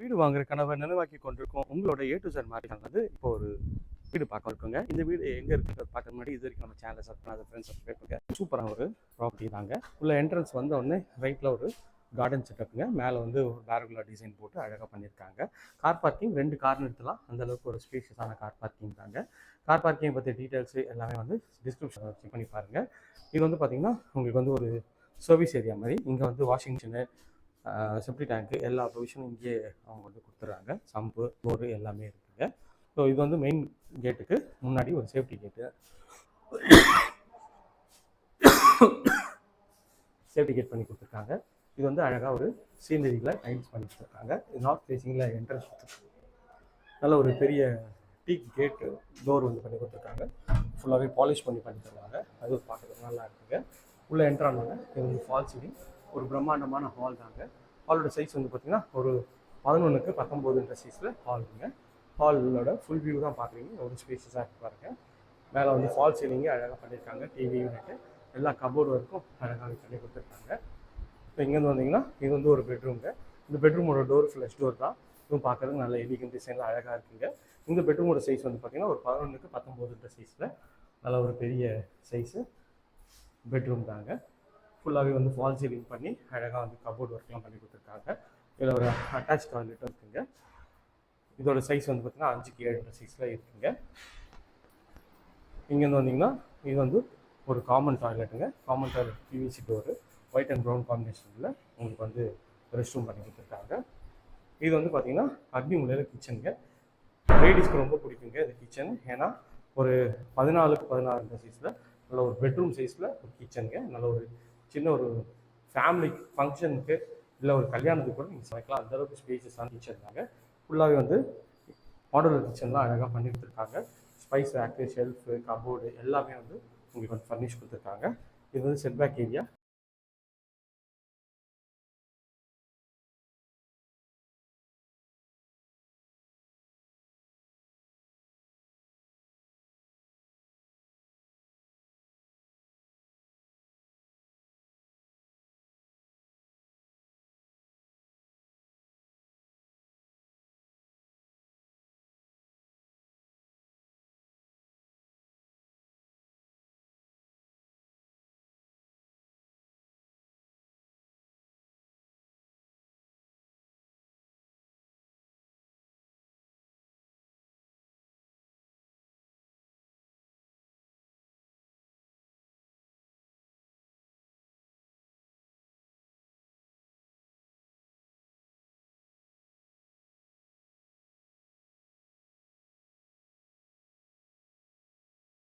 வீடு வாங்குற கனவை நினைவாக்கி கொண்டிருக்கோம் உங்களோட ஏ டு சார் மாதிரி வந்து இப்போ ஒரு வீடு பார்க்க இருக்கோங்க இந்த வீடு எங்கே இருக்குது பார்க்க முன்னாடி இது வரைக்கும் நம்ம சேனலை சப் பண்ணாத ஃப்ரெண்ட்ஸ் சப்ஸ்கிரைப் பண்ணுங்க சூப்பராக ஒரு ப்ராப்பர்ட்டி தாங்க. உள்ள என்ட்ரன்ஸ் வந்த உடனே ரைட்டில் ஒரு கார்டன் செட்டப்புங்க மேலே வந்து ஒரு பேரகுலர் டிசைன் போட்டு அழகாக பண்ணியிருக்காங்க. கார் பார்க்கிங் ரெண்டு கார் நிறுத்தலாம் அந்த அளவுக்கு ஒரு ஸ்பேஷியஸான கார் பார்க்கிங் தாங்க. கார் பார்க்கிங் பற்றி டீட்டெயில்ஸ் எல்லாமே வந்து டிஸ்கிரிப்ஷன் செக் பண்ணி பாருங்கள் இது வந்து பார்த்திங்கன்னா உங்களுக்கு வந்து ஒரு சர்வீஸ் ஏரியா மாதிரி. இங்கே வந்து வாஷிங் மிஷினு செப்டி டேங்க்கு எல்லா ப்ரொவிஷனும் இங்கேயே அவங்க வந்து கொடுத்துட்றாங்க. சம்பு போரு எல்லாமே இருக்குங்க. ஸோ இது வந்து மெயின் கேட்டுக்கு முன்னாடி ஒரு சேஃப்டி கேட்டு சேஃப்டி கேட் பண்ணி கொடுத்துருக்காங்க. இது வந்து அழகாக ஒரு சீனரியில் டைல்ஸ் பண்ணி கொடுத்துருக்காங்க. இது நார்த் ஃபேஸிங்கில் என்ட்ரன்ஸ் கொடுத்துருக்காங்க. நல்ல ஒரு பெரிய டீக் கேட்டு டோர் வந்து பண்ணி கொடுத்துருக்காங்க. ஃபுல்லாகவே பாலிஷ் பண்ணி பண்ணி தருவாங்க. அது பார்க்குறதுக்கு நல்லா இருக்குங்க. உள்ளே என்ட்ரானோட இது வந்து ஃபால் சீலிங் ஒரு பிரம்மாண்டமான ஹால் தாங்க. ஹாலோட சைஸ் வந்து பார்த்திங்கன்னா ஒரு பதினொன்றுக்கு பத்தொம்போதுன்ற சைஸில் ஹாலுங்க ஹாலோட ஃபுல் வியூ தான் பார்க்குறீங்க ஒரு ஸ்பேசஸாக இருக்கு பாருங்க. மேலே வந்து ஃபால் சீலிங்கு அழகாக பண்ணியிருக்காங்க டிவி யூனிட்டு எல்லா கபோர்டு வரைக்கும் அழகாக பண்ணி கொடுத்துருக்காங்க. இப்போ இங்கேருந்து வந்தீங்கன்னா இது வந்து ஒரு பெட்ரூம்ங்க இந்த பெட்ரூமோட டோர் ஃப்ளஷ் டோர் தான். இதுவும் பார்க்கறதுக்கு நல்ல எலிகன் டிசைனில் அழகாக இருக்குங்க. இந்த பெட்ரூமோட சைஸ் வந்து பார்த்திங்கன்னா ஒரு பதினொன்றுக்கு பத்தொம்போதுன்ற சைஸில் நல்ல ஒரு பெரிய சைஸு பெட்ரூம் தாங்க. ஃபுல்லாகவே வந்து ஃபால் சீலிங் பண்ணி அழகாக வந்து கபோர்ட் ஒர்க்லாம் பண்ணி கொடுத்துருக்காங்க. இதில் ஒரு அட்டாச் டாய்லெட்டும் இருக்குங்க. இதோட சைஸ் வந்து பார்த்தீங்கன்னா அஞ்சுக்கு ஏழுன்ற சைஸில் இருக்குங்க. இங்கேருந்து வந்தீங்கன்னா இது வந்து ஒரு common டாய்லெட்டுங்க common toilet PVC door white and brown காம்பினேஷனில் உங்களுக்கு வந்து ரெஸ்ட் ரூம் பண்ணி கொடுத்துருக்காங்க. இது வந்து பார்த்தீங்கன்னா அக்னி முலையில் கிச்சனுங்க லேடிஸ்க்கு ரொம்ப பிடிக்குங்க இந்த கிச்சன் ஏன்னா ஒரு பதினாலுக்கு பதினாறு சைஸில் நல்ல ஒரு பெட்ரூம் சைஸில் ஒரு கிச்சனுங்க நல்ல ஒரு சின்ன ஒரு ஃபேமிலி ஃபங்க்ஷனுக்கு இல்லை ஒரு கல்யாணத்துக்கு கூட நீங்கள் சமைக்கலாம். அந்தளவுக்கு ஸ்பேசஸான கிச்சன் ஃபுல்லாகவே வந்து மாடலர் கிச்சன்லாம் அழகாக பண்ணி கொடுத்துருக்காங்க. ஸ்பைஸ் ரேக்கு ஷெல்ஃபு கபோர்டு எல்லாமே வந்து உங்களுக்கு வந்து ஃபர்னிஷ் கொடுத்துருக்காங்க. இது வந்து செட்பேக் ஏரியா